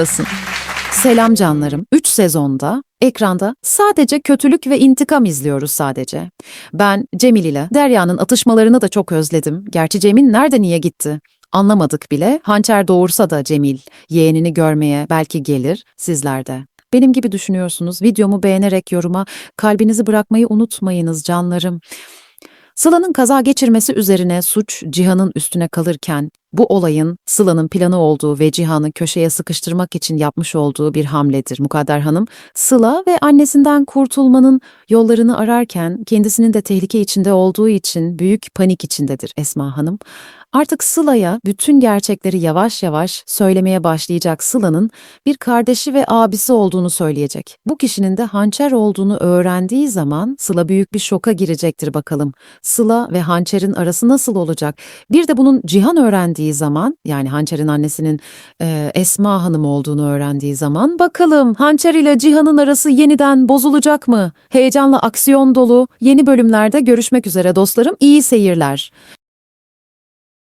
Basın. Selam canlarım. 3 sezonda ekranda sadece kötülük ve intikam izliyoruz sadece. Ben Cemil ile Derya'nın atışmalarını da çok özledim. Gerçi Cemil nerede niye gitti? Anlamadık bile. Hançer doğursa da Cemil yeğenini görmeye belki gelir sizlerde. Benim gibi düşünüyorsunuz. Videomu beğenerek yoruma kalbinizi bırakmayı unutmayınız canlarım. Sıla'nın kaza geçirmesi üzerine suç Cihan'ın üstüne kalırken bu olayın Sıla'nın planı olduğu ve Cihan'ı köşeye sıkıştırmak için yapmış olduğu bir hamledir Mukadder Hanım. Sıla ve annesinden kurtulmanın yollarını ararken kendisinin de tehlike içinde olduğu için büyük panik içindedir Esma Hanım. Artık Sıla'ya bütün gerçekleri yavaş yavaş söylemeye başlayacak Sıla'nın bir kardeşi ve abisi olduğunu söyleyecek. Bu kişinin de hançer olduğunu öğrendiği zaman Sıla büyük bir şoka girecektir bakalım. Sıla ve hançerin arası nasıl olacak? Bir de bunun Cihan öğrendiği zaman yani hançerin annesinin e, Esma Hanım olduğunu öğrendiği zaman bakalım hançer ile Cihan'ın arası yeniden bozulacak mı? Heyecanla aksiyon dolu yeni bölümlerde görüşmek üzere dostlarım. İyi seyirler.